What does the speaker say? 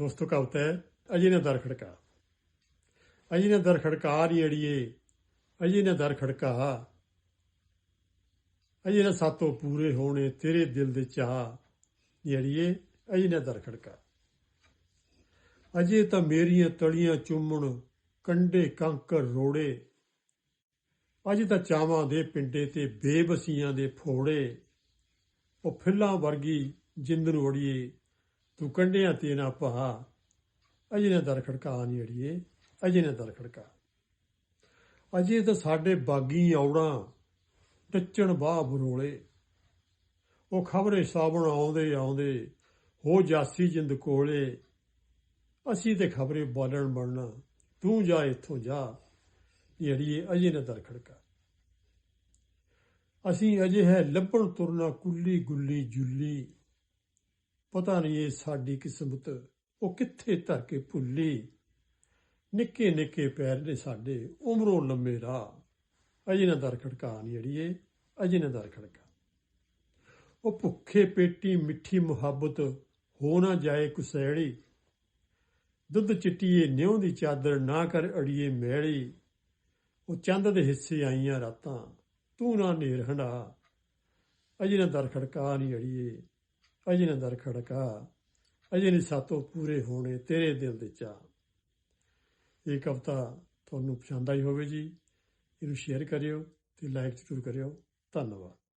ਦੋਸਤੋ ਕਹਤਾ ਹੈ, ਅਜੇ ਨੇ ਦਰ ਖੜਕਾ। ਅਜੇ ਨੇ ਦਰ ਖੜਕਾ ਰੀ ਅੜੀਏ ਅਜੇ ਨੇ ਦਰ ਖੜਕਾ। ਅਜੇ ਨੇ ਸਾਤੋਂ ਪੂਰੇ ਹੋਣੇ ਤੇਰੇ ਦਿਲ ਦੇ ਚਾਹ। ਨੀ ਅੜੀਏ ਅਜੇ ਨੇ ਦਰ ਖੜਕਾ। ਅਜੇ ਤਾਂ ਮੇਰੀਆਂ ਤਲੀਆਂ ਚੁੰਮਣ ਕੰਡੇ ਕੰਕਰ ਰੋੜੇ। ਅਜੇ ਤਾਂ ਚਾਵਾਂ ਦੇ ਪਿੰਡੇ ਤੇ ਬੇਬਸੀਆਂ ਦੇ ਫੋੜੇ। ਉਹ ਫਿੱਲਾਂ ਵਰਗੀ ਜਿੰਦ ਨੂੰ ਅੜੀਏ ਤੂੰ ਕੰਡਿਆਂ ਤੇ ਨਾ ਪਾ ਅਜੇ ਨੇ ਦਰ ਖੜਕਾ ਨਹੀਂ ਅੜੀਏ ਅਜੇ ਨੇ ਦਰ ਖੜਕਾ ਅਜੇ ਤਾਂ ਸਾਡੇ ਬਾਗੀ ਔੜਾਂ ਟੱਚਣ ਬਾਹ ਬਰੋਲੇ ਉਹ ਖਬਰੇ ਸਾਬਣ ਆਉਂਦੇ ਆਉਂਦੇ ਹੋ ਜਾਸੀ ਜਿੰਦ ਕੋਲੇ ਅਸੀਂ ਤੇ ਖਬਰੇ ਬਾਲਣ ਬਣਨਾ ਤੂੰ ਜਾ ਇੱਥੋਂ ਜਾ ਜਿਹੜੀਏ ਅਜੇ ਨਾ ਦਰ ਖੜਕਾ ਅਸੀਂ ਅਜੇ ਹੈ ਲੱਭਣ ਤੁਰਨਾ ਕੁੱਲੀ ਗੁੱਲੀ ਜੁੱਲੀ ਪਤਾ ਨਹੀਂ ਇਹ ਸਾਡੀ ਕਿਸਮਤ, ਉਹ ਕਿੱਥੇ ਧਰ ਕੇ ਭੁੱਲੀ। ਨਿੱਕੇ ਨਿੱਕੇ ਪੈਰ ਨੇ ਸਾਡੇ, ਉਮਰੋਂ ਲੰਮੇ ਰਾਹ। ਅਜੇ ਨਾ ਦਰ ਖੜਕਾ ਨਹੀਂ ਅੜੀਏ ਅਜੇ ਨਾ ਦਰ ਖੜਕਾ ਉਹ ਭੁੱਖੇ ਪੇਟੀ ਮਿੱਠੀ ਮੁਹੱਬਤ, ਹੋ ਨਾ ਜਾਏ ਕੁਸੈੜੀ। ਦੁੱਧ ਚਿੱਟੀਏ ਨਿਉ ਦੀ ਚਾਦਰ, ਨਾ ਕਰ ਅੜੀਏ ਮੈਲੀ ਉਹ ਚੰਦ ਦੇ ਹਿੱਸੇ ਆਈਆਂ ਰਾਤਾਂ, ਤੂੰ ਨਾ ਨੇਰ ਹੰਡਾ। ਅਜੇ ਨਾ ਦਰ ਖੜਕਾ ਨਹੀਂ ਅੜੀਏ ਅਜੇ ਨਾ ਦਰ ਖੜਕਾ, ਅਜੇ ਨਹੀਂ ਸਾਤੋਂ ਪੂਰੇ ਹੋਣੇ ਤੇਰੇ ਦਿਲ ਦੇ ਚਾਹ ਇਹ ਕਵਿਤਾ ਤੁਹਾਨੂੰ ਪਸੰਦ ਆਈ ਹੋਵੇ ਜੀ, ਇਹਨੂੰ ਸ਼ੇਅਰ ਕਰਿਓ ਤੇ ਲਾਈਕ ਜ਼ਰੂਰ ਕਰਿਓ। ਧੰਨਵਾਦ।